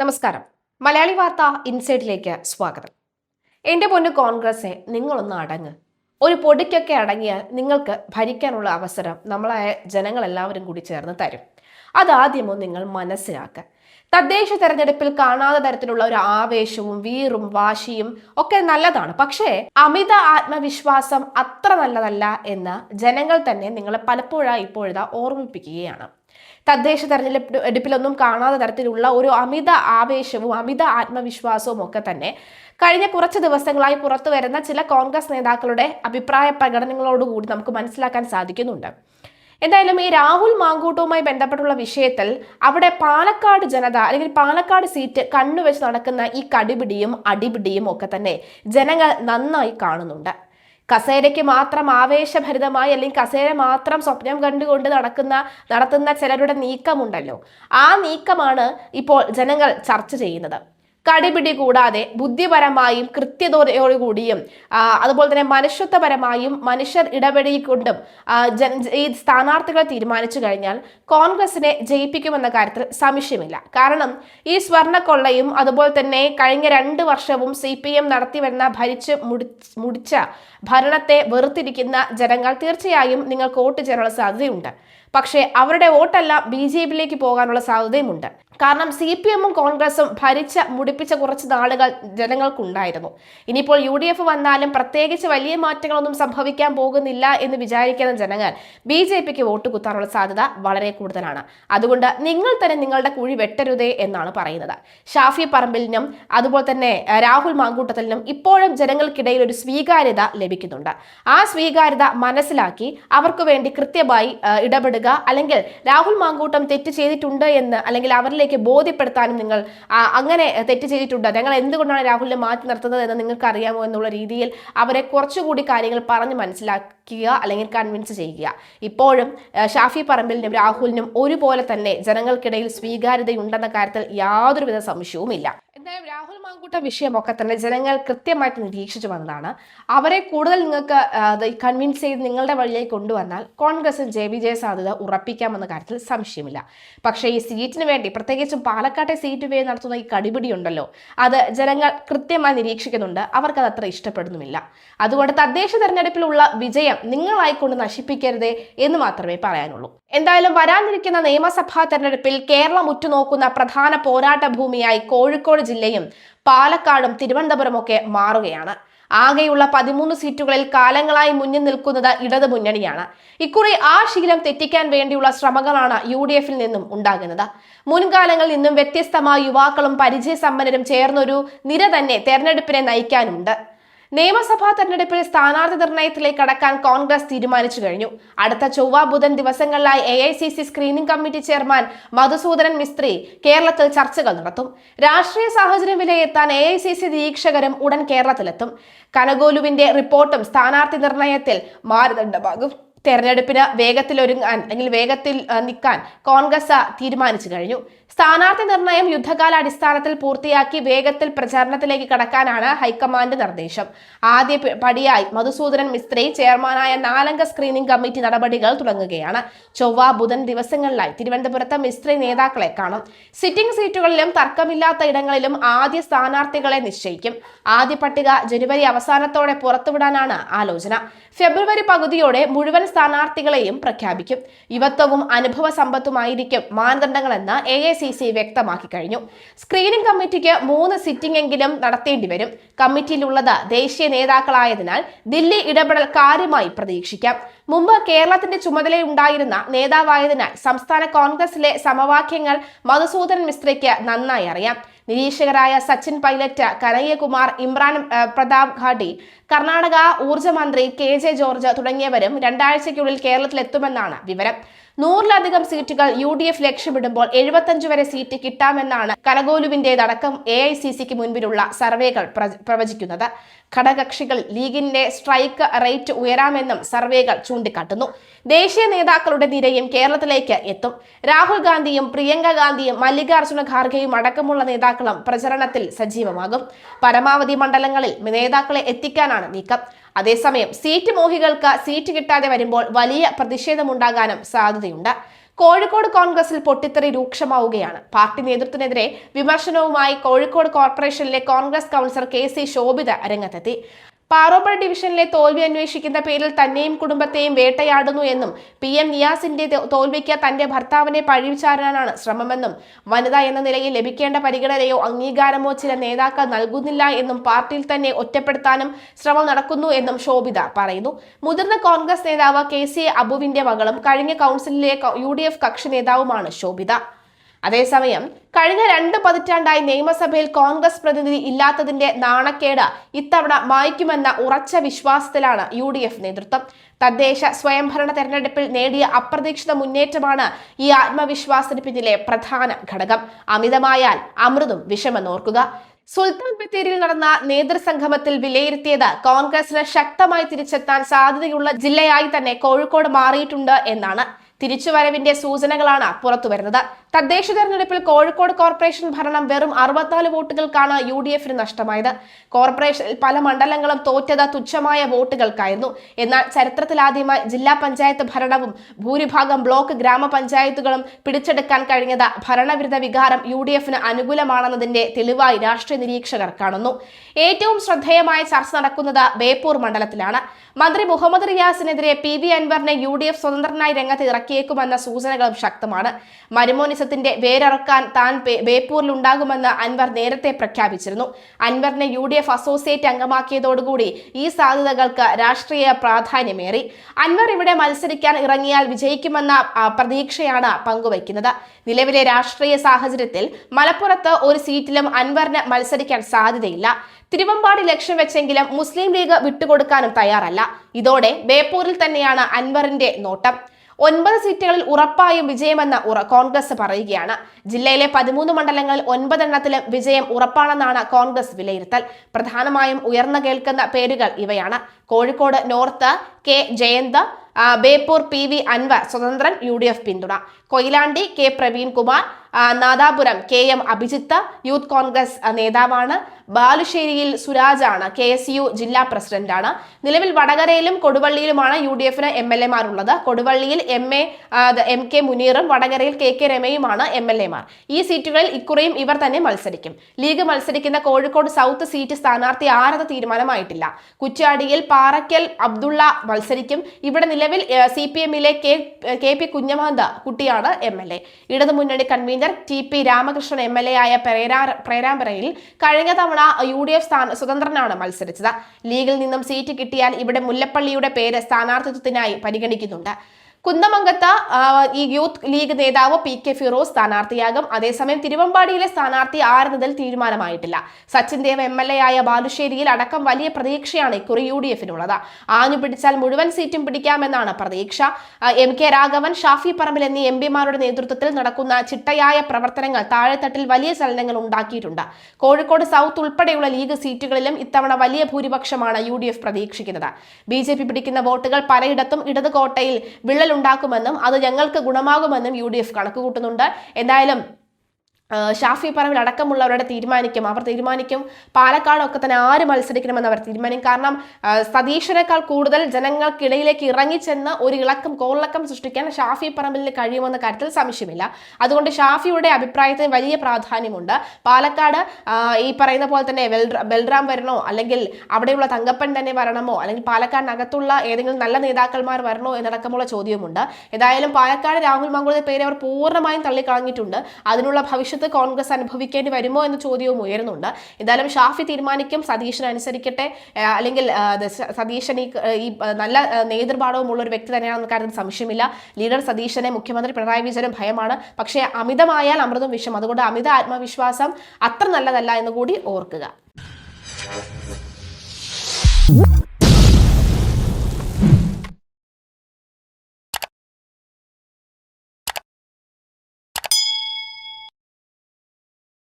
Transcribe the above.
നമസ്കാരം. മലയാളി വാർത്ത ഇൻസൈഡിലേക്ക് സ്വാഗതം. എന്റെ പൊന്ന് കോൺഗ്രസ്സെ നിങ്ങളൊന്ന് അടങ്ങ്. ഒരു പൊടിക്കൊക്കെ അടങ്ങിയാൽ നിങ്ങൾക്ക് ഭരിക്കാനുള്ള അവസരം നമ്മളായ ജനങ്ങളെല്ലാവരും കൂടി ചേർന്ന് തരും. അതാദ്യമോ നിങ്ങൾ മനസ്സിലാക്കുക തദ്ദേശ തെരഞ്ഞെടുപ്പിൽ കാണാത്ത തരത്തിലുള്ള ഒരു ആവേശവും വീറും വാശിയും ഒക്കെ നല്ലതാണ്. പക്ഷേ അമിത ആത്മവിശ്വാസം അത്ര നല്ലതല്ല എന്ന് ജനങ്ങൾ തന്നെ നിങ്ങളെ പലപ്പോഴായി ഇപ്പോഴതാ ഓർമ്മിപ്പിക്കുകയാണ്. തദ്ദേശ തെരഞ്ഞെടുപ്പ് എടുപ്പിലൊന്നും കാണാത്ത തരത്തിലുള്ള ഒരു അമിത ആവേശവും അമിത ആത്മവിശ്വാസവും ഒക്കെ തന്നെ കഴിഞ്ഞ കുറച്ച് ദിവസങ്ങളായി പുറത്തു വരുന്ന ചില കോൺഗ്രസ് നേതാക്കളുടെ അഭിപ്രായ പ്രകടനങ്ങളോടുകൂടി നമുക്ക് മനസ്സിലാക്കാൻ സാധിക്കുന്നുണ്ട്. എന്തായാലും ഈ രാഹുൽ മാങ്കൂട്ടവുമായി ബന്ധപ്പെട്ടുള്ള വിഷയത്തിൽ അവിടെ പാലക്കാട് ജനത അല്ലെങ്കിൽ പാലക്കാട് സീറ്റ് കണ്ണുവെച്ച് നടക്കുന്ന ഈ കടിപിടിയും അടിപിടിയും ഒക്കെ തന്നെ ജനങ്ങൾ നന്നായി കാണുന്നുണ്ട്. കസേരയ്ക്ക് മാത്രം ആവേശഭരിതമായി അല്ലെങ്കിൽ കസേര മാത്രം സ്വപ്നം കണ്ടുകൊണ്ട് നടക്കുന്ന നടത്തുന്ന ചിലരുടെ നീക്കമുണ്ടല്ലോ. ആ നീക്കമാണ് ഇപ്പോൾ ജനങ്ങൾ ചർച്ച ചെയ്യുന്നത്. കടിപിടി കൂടാതെ ബുദ്ധിപരമായും കൃത്യതയോടുകൂടിയും അതുപോലെ തന്നെ മനുഷ്യത്വപരമായും മനുഷ്യർ ഇടപെടിക്കൊണ്ടും ജന- ഈ സ്ഥാനാർത്ഥികളെ തീരുമാനിച്ചു കഴിഞ്ഞാൽ കോൺഗ്രസിനെ ജയിപ്പിക്കുമെന്ന കാര്യത്തിൽ സംശയമില്ല. കാരണം ഈ സ്വർണക്കൊള്ളയും അതുപോലെ തന്നെ കഴിഞ്ഞ രണ്ട് വർഷവും സി പി എം നടത്തി വരുന്ന ഭരിച്ച് മുടി മുടിച്ച ഭരണത്തെ വെറുത്തിരിക്കുന്ന ജനങ്ങൾ തീർച്ചയായും നിങ്ങൾക്ക് വോട്ട് ചെയ്യാനുള്ള സാധ്യതയുണ്ട്. പക്ഷേ അവരുടെ വോട്ടല്ല ബി ജെ പിയിലേക്ക് പോകാനുള്ള സാധ്യതയുമുണ്ട്. കാരണം സി പി എമ്മും കോൺഗ്രസും ഭരിച്ച മുടിപ്പിച്ച കുറച്ച് നാളുകൾ ജനങ്ങൾക്കുണ്ടായിരുന്നു. ഇനിയിപ്പോൾ യു ഡി എഫ് വന്നാലും പ്രത്യേകിച്ച് വലിയ മാറ്റങ്ങളൊന്നും സംഭവിക്കാൻ പോകുന്നില്ല എന്ന് വിചാരിക്കുന്ന ജനങ്ങൾ ബി ജെ പിക്ക് വോട്ട് കുത്താനുള്ള സാധ്യത വളരെ കൂടുതലാണ്. അതുകൊണ്ട് നിങ്ങൾ തന്നെ നിങ്ങളുടെ കുഴി വെട്ടരുതേ എന്നാണ് പറയുന്നത്. ഷാഫി പറമ്പിലിനും അതുപോലെ തന്നെ രാഹുൽ മാങ്കൂട്ടത്തിലിനും ഇപ്പോഴും ജനങ്ങൾക്കിടയിൽ ഒരു സ്വീകാര്യത ലഭിക്കുന്നുണ്ട്. ആ സ്വീകാര്യത മനസ്സിലാക്കി അവർക്ക് വേണ്ടി കൃത്യമായി അഹ്, ഇടപെടുക അല്ലെങ്കിൽ രാഹുൽ മാങ്കൂട്ടം തെറ്റ് ചെയ്തിട്ടുണ്ട് എന്ന് അല്ലെങ്കിൽ അവരിലേക്ക് ബോധ്യപ്പെടുത്താനും നിങ്ങൾ അങ്ങനെ തെറ്റ് ചെയ്തിട്ടുണ്ട്. ഞങ്ങൾ എന്തുകൊണ്ടാണ് രാഹുലിനെ മാറ്റി നിർത്തുന്നത് എന്ന് നിങ്ങൾക്ക് അറിയാമോ എന്നുള്ള രീതിയിൽ അവരെ കുറച്ചുകൂടി കാര്യങ്ങൾ പറഞ്ഞ് മനസ്സിലാക്കുക അല്ലെങ്കിൽ കൺവിൻസ് ചെയ്യുക. ഇപ്പോഴും ഷാഫി പറമ്പിലിനും രാഹുലിനും ഒരുപോലെ തന്നെ ജനങ്ങൾക്കിടയിൽ സ്വീകാര്യതയുണ്ടെന്ന കാര്യത്തിൽ യാതൊരുവിധ സംശയവുമില്ല. എന്തായാലും രാഹുൽ മാങ്കൂട്ട വിഷയമൊക്കെ തന്നെ ജനങ്ങൾ കൃത്യമായിട്ട് നിരീക്ഷിച്ചു വന്നതാണ്. അവരെ കൂടുതൽ നിങ്ങൾക്ക് കൺവിൻസ് ചെയ്ത് നിങ്ങളുടെ വഴിയിലേക്ക് കൊണ്ടുവന്നാൽ കോൺഗ്രസിന് ജെ വിജയ സാധ്യത ഉറപ്പിക്കാമെന്ന കാര്യത്തിൽ സംശയമില്ല. പക്ഷേ ഈ സീറ്റിന് വേണ്ടി പ്രത്യേകിച്ചും പാലക്കാട്ടെ സീറ്റ് വേ നടത്തുന്ന ഈ കടിപിടി ഉണ്ടല്ലോ അത് ജനങ്ങൾ കൃത്യമായി നിരീക്ഷിക്കുന്നുണ്ട്. അവർക്കത് അത്ര ഇഷ്ടപ്പെടുന്നുമില്ല. അതുകൊണ്ട് തദ്ദേശ തെരഞ്ഞെടുപ്പിലുള്ള വിജയം നിങ്ങളായിക്കൊണ്ട് നശിപ്പിക്കരുതേ എന്ന് മാത്രമേ പറയാനുള്ളൂ. എന്തായാലും വരാനിരിക്കുന്ന നിയമസഭാ തെരഞ്ഞെടുപ്പിൽ കേരളം ഉറ്റുനോക്കുന്ന പ്രധാന പോരാട്ട ഭൂമിയായി കോഴിക്കോട് ജില്ലയും പാലക്കാടും തിരുവനന്തപുരം ഒക്കെ മാറുകയാണ്. ആകെയുള്ള പതിമൂന്ന് സീറ്റുകളിൽ കാലങ്ങളായി മുന്നിൽ നിൽക്കുന്നത് ഇടത് മുന്നണിയാണ്. ഇക്കുറി ആ ശീലം തെറ്റിക്കാൻ വേണ്ടിയുള്ള ശ്രമങ്ങളാണ് യു ഡി എഫിൽ നിന്നും ഉണ്ടാകുന്നത്. മുൻകാലങ്ങളിൽ നിന്നും വ്യത്യസ്തമായ യുവാക്കളും പരിചയസമ്പന്നരും ചേർന്നൊരു നിര തന്നെ തെരഞ്ഞെടുപ്പിനെ നയിക്കാനുണ്ട് നിയമസഭാ തെരഞ്ഞെടുപ്പിൽ സ്ഥാനാർത്ഥി നിർണയത്തിലേക്ക് കടക്കാൻ കോൺഗ്രസ് തീരുമാനിച്ചു കഴിഞ്ഞു. അടുത്ത ചൊവ്വ ബുധൻ ദിവസങ്ങളിലായി A I C C screening committee chairman Madhusudanan Mistry കേരളത്തിൽ ചർച്ചകൾ നടത്തും. രാഷ്ട്രീയ സാഹചര്യം വിലയിരുത്താൻ എ ഐ സി സി നിരീക്ഷകരും ഉടൻ കേരളത്തിലെത്തും. കനകോലുവിന്റെ റിപ്പോർട്ടും സ്ഥാനാർത്ഥി നിർണയത്തിൽ മാനദണ്ഡമാകും. തെരഞ്ഞെടുപ്പിന് വേഗത്തിൽ ഒരുങ്ങാൻ അല്ലെങ്കിൽ വേഗത്തിൽ നിൽക്കാൻ കോൺഗ്രസ് തീരുമാനിച്ചു കഴിഞ്ഞു. സ്ഥാനാർത്ഥി നിർണയം യുദ്ധകാല അടിസ്ഥാനത്തിൽ പൂർത്തിയാക്കി വേഗത്തിൽ പ്രചാരണത്തിലേക്ക് കടക്കാനാണ് ഹൈക്കമാൻഡ് നിർദ്ദേശം. ആദ്യ പടിയായി മധുസൂദനൻ മിസ്ത്രി ചെയർമാനായ നാലംഗ സ്ക്രീനിംഗ് കമ്മിറ്റി നടപടികൾ തുടങ്ങുകയാണ്. ചൊവ്വ ബുധൻ ദിവസങ്ങളിലായി തിരുവനന്തപുരത്ത് മിസ്ത്രി നേതാക്കളെ കാണും. സിറ്റിംഗ് സീറ്റുകളിലും തർക്കമില്ലാത്ത ഇടങ്ങളിലും ആദ്യ സ്ഥാനാർത്ഥികളെ നിശ്ചയിക്കും. ആദ്യ പട്ടിക ജനുവരി അവസാനത്തോടെ പുറത്തുവിടാനാണ് ആലോചന. ഫെബ്രുവരി പകുതിയോടെ മുഴുവൻ സ്ഥാനാർത്ഥികളെയും പ്രഖ്യാപിക്കും. യുവത്വവും അനുഭവ സമ്പത്തുമായിരിക്കും മാനദണ്ഡങ്ങളെന്ന് എ ഐ സി സി വ്യക്തമാക്കി കഴിഞ്ഞു. സ്ക്രീനിംഗ് കമ്മിറ്റിക്ക് മൂന്ന് സിറ്റിംഗ് എങ്കിലും നടത്തേണ്ടി വരും. കമ്മിറ്റിയിലുള്ളത് ദേശീയ നേതാക്കളായതിനാൽ ദില്ലി ഇടപെടൽ കാര്യമായി പ്രതീക്ഷിക്കാം. മുമ്പ് കേരളത്തിന്റെ ചുമതലയുണ്ടായിരുന്ന നേതാവായതിനാൽ സംസ്ഥാന കോൺഗ്രസിലെ സമവാക്യങ്ങൾ മധുസൂദൻ മിസ്ത്രിക്ക് നന്നായി അറിയാം. നിരീക്ഷകരായ സച്ചിൻ പൈലറ്റ് കനയ്യകുമാർ ഇമ്രാൻ പ്രതാപ് ഘാട്ടി കർണാടക ഊർജമന്ത്രി കെ ജെ ജോർജ് തുടങ്ങിയവരും രണ്ടാഴ്ചയ്ക്കുള്ളിൽ കേരളത്തിലെത്തുമെന്നാണ് വിവരം. നൂറിലധികം സീറ്റുകൾ യു ഡി എഫ് ലക്ഷ്യമിടുമ്പോൾ എഴുപത്തഞ്ച് വരെ സീറ്റ് കിട്ടാമെന്നാണ് കനകോലുവിന്റേതടക്കം എ ഐ സി സിക്ക് മുൻപിലുള്ള സർവേകൾ പ്ര- പ്രവചിക്കുന്നത്. ഘടകകക്ഷികൾ ലീഗിന്റെ സ്ട്രൈക്ക് റേറ്റ് ഉയരാമെന്നും സർവേകൾ ചൂണ്ടിക്കാട്ടുന്നു. ദേശീയ നേതാക്കളുടെ നിരയും കേരളത്തിലേക്ക് എത്തും. രാഹുൽ ഗാന്ധിയും പ്രിയങ്ക ഗാന്ധിയും മല്ലികാർജുന ഖാർഗെയും അടക്കമുള്ള നേതാക്കളും പ്രചരണത്തിൽ സജീവമാകും. പരമാവധി മണ്ഡലങ്ങളിൽ നേതാക്കളെ എത്തിക്കാനാണ് നീക്കം. അതേസമയം സീറ്റ് മോഹികൾക്ക് സീറ്റ് കിട്ടാതെ വരുമ്പോൾ വലിയ പ്രതിഷേധമുണ്ടാകാനും സാധ്യതയുണ്ട്. കോഴിക്കോട് കോൺഗ്രസിൽ പൊട്ടിത്തെറി രൂക്ഷമാവുകയാണ്. പാർട്ടി നേതൃത്വത്തിനെതിരെ വിമർശനവുമായി കോഴിക്കോട് കോർപ്പറേഷനിലെ Congress councillor K C Shobhitha രംഗത്തെത്തി. പാറോപ്പൾ ഡിവിഷനിലെ തോൽവി അന്വേഷിക്കുന്ന പേരിൽ തന്നെയും കുടുംബത്തെയും വേട്ടയാടുന്നു എന്നും പി എം നിയാസിന്റെ തോൽവിക്ക് തന്റെ ഭർത്താവിനെ പഴിവിച്ചാരാനാണ് ശ്രമമെന്നും വനിത എന്ന നിലയിൽ ലഭിക്കേണ്ട പരിഗണനയോ അംഗീകാരമോ ചില നേതാക്കൾ നൽകുന്നില്ല എന്നും പാർട്ടിയിൽ തന്നെ ഒറ്റപ്പെടുത്താനും ശ്രമം നടക്കുന്നു എന്നും ശോഭിത പറയുന്നു. മുതിർന്ന കോൺഗ്രസ് നേതാവ് കെ സി അബുവിന്റെ മകളും കഴിഞ്ഞ കൗൺസിലിലെ യു കക്ഷി നേതാവുമാണ് ശോഭിത. അതേസമയം കഴിഞ്ഞ രണ്ട് പതിറ്റാണ്ടായി നിയമസഭയിൽ കോൺഗ്രസ് പ്രതിനിധി ഇല്ലാത്തതിന്റെ നാണക്കേട് ഇത്തവണ മായ്ക്കുമെന്ന ഉറച്ച വിശ്വാസത്തിലാണ് യു ഡി എഫ് നേതൃത്വം. തദ്ദേശ സ്വയംഭരണ തെരഞ്ഞെടുപ്പിൽ നേടിയ അപ്രതീക്ഷിത മുന്നേറ്റമാണ് ഈ ആത്മവിശ്വാസത്തിന് പിന്നിലെ പ്രധാന ഘടകം. അമിതമായാൽ അമൃതും വിഷമെന്നോർക്കുക. സുൽത്താൻ ബത്തേരിയിൽ നടന്ന നേതൃസംഗമത്തിൽ വിലയിരുത്തിയത് കോൺഗ്രസിന് ശക്തമായി തിരിച്ചെത്താൻ സാധ്യതയുള്ള ജില്ലയായി തന്നെ കോഴിക്കോട് മാറിയിട്ടുണ്ട് എന്നാണ്. തിരിച്ചുവരവിന്റെ സൂചനകളാണ് പുറത്തുവരുന്നത്. തദ്ദേശ തെരഞ്ഞെടുപ്പിൽ കോഴിക്കോട് കോർപ്പറേഷൻ ഭരണം വെറും അറുപത്തിനാല് വോട്ടുകൾക്കാണ് യു ഡി എഫിന് നഷ്ടമായത്. കോർപ്പറേഷനിൽ പല മണ്ഡലങ്ങളും തോറ്റത് തുച്ഛമായ വോട്ടുകൾക്കായിരുന്നു. എന്നാൽ ചരിത്രത്തിലാദ്യമായി ജില്ലാ പഞ്ചായത്ത് ഭരണവും ഭൂരിഭാഗം ബ്ലോക്ക് ഗ്രാമപഞ്ചായത്തുകളും പിടിച്ചെടുക്കാൻ കഴിഞ്ഞത് ഭരണവിരുദ്ധ വികാരം യു ഡി എഫിന് അനുകൂലമാണെന്നതിന്റെ തെളിവായി രാഷ്ട്രീയ നിരീക്ഷകർ കാണുന്നു. ഏറ്റവും ശ്രദ്ധേയമായ ചർച്ച നടക്കുന്നത് ബേപ്പൂർ മണ്ഡലത്തിലാണ്. മന്ത്രി മുഹമ്മദ് റിയാസിനെതിരെ പി വി അൻവറിനെ യു ഡി എഫ് സ്വതന്ത്രനായി രംഗത്ത് ഇറക്കിയേക്കുമെന്ന സൂചനകളും ശക്തമാണ്. മരുമോനിസത്തിന്റെ വേരറക്കാൻ താൻ ബേപ്പൂരിൽ ഉണ്ടാകുമെന്ന് അൻവർ നേരത്തെ പ്രഖ്യാപിച്ചിരുന്നു. അൻവറിനെ യു ഡി എഫ് അസോസിയേറ്റ് അംഗമാക്കിയതോടുകൂടി ഈ സാധ്യതകൾക്ക് രാഷ്ട്രീയ പ്രാധാന്യമേറി. അൻവർ ഇവിടെ മത്സരിക്കാൻ ഇറങ്ങിയാൽ വിജയിക്കുമെന്ന പ്രതീക്ഷയാണ് പങ്കുവയ്ക്കുന്നത്. നിലവിലെ രാഷ്ട്രീയ സാഹചര്യത്തിൽ മലപ്പുറത്ത് ഒരു സീറ്റിലും അൻവറിന് മത്സരിക്കാൻ സാധ്യതയില്ല. തിരുവമ്പാടി ലക്ഷ്യം വെച്ചെങ്കിലും മുസ്ലിം ലീഗ് വിട്ടുകൊടുക്കാനും തയ്യാറല്ല. ഇതോടെ ബേപ്പൂരിൽ തന്നെയാണ് അൻവറിന്റെ നോട്ടം. ഒൻപത് സീറ്റുകളിൽ ഉറപ്പായും വിജയമെന്ന് കോൺഗ്രസ് പറയുകയാണ്. ജില്ലയിലെ പതിമൂന്ന് മണ്ഡലങ്ങളിൽ ഒൻപതെണ്ണത്തിലും വിജയം ഉറപ്പാണെന്നാണ് കോൺഗ്രസ് വിലയിരുത്തൽ. പ്രധാനമായും ഉയർന്നു കേൾക്കുന്ന പേരുകൾ ഇവയാണ്. Kozhikode north K Jayanth Beypore P V Anwar സ്വതന്ത്രൻ U D F പിന്തുണ. Koyilandy K Praveenkumar Nadapuram K M Abhijith youth Congress നേതാവാണ്. ബാലുശ്ശേരിയിൽ സുരാജാണ് കെ എസ് യു ജില്ലാ പ്രസിഡന്റാണ് നിലവിൽ വടകരയിലും കൊടുവള്ളിയിലുമാണ് യു ഡി എഫിന് എം എൽ എ എമാരുള്ളത് കൊടുവള്ളിയിൽ എം എ എം കെ മുനീറും വടകരയിൽ കെ കെ രമയുമാണ് എം എൽ എ മാർ. ഈ സീറ്റുകളിൽ ഇക്കുറിയും ഇവർ തന്നെ മത്സരിക്കും. ലീഗ് മത്സരിക്കുന്ന കോഴിക്കോട് സൗത്ത് സീറ്റ് സ്ഥാനാർത്ഥി ആരത് തീരുമാനമായിട്ടില്ല. കുറ്റ്യാടിയിൽ പാറയ്ക്കൽ അബ്ദുള്ള മത്സരിക്കും. ഇവിടെ നിലവിൽ സി പി എമ്മിലെ കെ പി കുഞ്ഞമഹന്ത കുട്ടിയാണ് എം എൽ എ. ഇടതുമുന്നണി convener T P Ramakrishnan M L A ആയ പ്രേരാമ്പ്രയിൽ കഴിഞ്ഞ തവണ യു ഡി എഫ് സ്വതന്ത്രനാണ് മത്സരിച്ചത്. ലീഗിൽ നിന്നും സീറ്റ് കിട്ടിയാൽ ഇവിടെ മുല്ലപ്പള്ളിയുടെ പേര് സ്ഥാനാർത്ഥിത്വത്തിനായി പരിഗണിക്കുന്നുണ്ട്. കുന്നമംഗത്ത് ഈ യൂത്ത് ലീഗ് നേതാവ് പി കെ ഫിറോസ് സ്ഥാനാർത്ഥിയാകും. അതേസമയം തിരുവമ്പാടിയിലെ സ്ഥാനാർത്ഥി ആരെന്നതിൽ തീരുമാനമായിട്ടില്ല. Sachin Dev M L A ആയ ബാലുശ്ശേരിയിൽ അടക്കം വലിയ പ്രതീക്ഷയാണ് ഇക്കുറി യു ഡി എഫിനുള്ളത്. ആഞ്ഞു പിടിച്ചാൽ മുഴുവൻ സീറ്റും പിടിക്കാമെന്നാണ് പ്രതീക്ഷ. എം കെ രാഘവൻ ഷാഫി പറമ്പിൽ എന്നീ എം പിമാരുടെ നേതൃത്വത്തിൽ നടക്കുന്ന ചിട്ടയായ പ്രവർത്തനങ്ങൾ താഴെത്തട്ടിൽ വലിയ ചലനങ്ങൾ ഉണ്ടാക്കിയിട്ടുണ്ട്. കോഴിക്കോട് സൗത്ത് ഉൾപ്പെടെയുള്ള ലീഗ് സീറ്റുകളിലും ഇത്തവണ വലിയ ഭൂരിപക്ഷമാണ് യു ഡി എഫ് പ്രതീക്ഷിക്കുന്നത്. ബി ജെ പി പിടിക്കുന്ന വോട്ടുകൾ പലയിടത്തും ഇടതുകോട്ടയിൽ വിള്ളൽ ഉണ്ടാക്കുമെന്നും അത് ഞങ്ങൾക്ക് ഗുണമാകുമെന്നും യു ഡി എഫ് കണക്കുകൂട്ടുന്നുണ്ട്. എന്തായാലും ഷാഫി പറമ്പിൽ അടക്കമുള്ളവരുടെ തീരുമാനിക്കും. അവർ തീരുമാനിക്കും. പാലക്കാടൊക്കെ തന്നെ ആര് മത്സരിക്കണമെന്ന് അവർ തീരുമാനിക്കും. കാരണം സതീശനേക്കാൾ കൂടുതൽ ജനങ്ങൾക്കിടയിലേക്ക് ഇറങ്ങിച്ചെന്ന് ഒരു ഇളക്കം കോളിളക്കം സൃഷ്ടിക്കാൻ ഷാഫി പറമ്പിലിന് കഴിയുമെന്ന കാര്യത്തിൽ സംശയമില്ല. അതുകൊണ്ട് ഷാഫിയുടെ അഭിപ്രായത്തിന് വലിയ പ്രാധാന്യമുണ്ട്. പാലക്കാട് ഈ പറയുന്ന പോലെ തന്നെ ബൽറാം വരണോ അല്ലെങ്കിൽ അവിടെയുള്ള തങ്കപ്പൻ തന്നെ വരണമോ അല്ലെങ്കിൽ പാലക്കാടിനകത്തുള്ള ഏതെങ്കിലും നല്ല നേതാക്കന്മാർ വരണോ എന്നടക്കമുള്ള ചോദ്യമുണ്ട്. ഏതായാലും പാലക്കാട് രാഹുൽ മംഗളുടെ പേര് അവർ പൂർണമായും തള്ളിക്കളഞ്ഞിട്ടുണ്ട്. അതിനുള്ള ഭവിഷ്യ ഭവിഷ്യത്ത് കോൺഗ്രസ് അനുഭവിക്കേണ്ടി വരുമോ എന്ന ചോദ്യവും ഉയരുന്നുണ്ട്. എന്തായാലും ഷാഫി തീരുമാനിക്കും സതീശൻ അനുസരിക്കട്ടെ. അല്ലെങ്കിൽ സതീശൻ ഈ നല്ല നേതൃപാഠവുമുള്ള ഒരു വ്യക്തി തന്നെയാണെന്ന കാര്യത്തിൽ സംശയമില്ല. ലീഡർ സതീശനെ മുഖ്യമന്ത്രി പിണറായി വിജയനും ഭയമാണ്. പക്ഷേ അമിതമായാൽ അമൃതും വിഷം. അതുകൊണ്ട് അമിത ആത്മവിശ്വാസം അത്ര നല്ലതല്ല എന്ന് കൂടി ഓർക്കുക.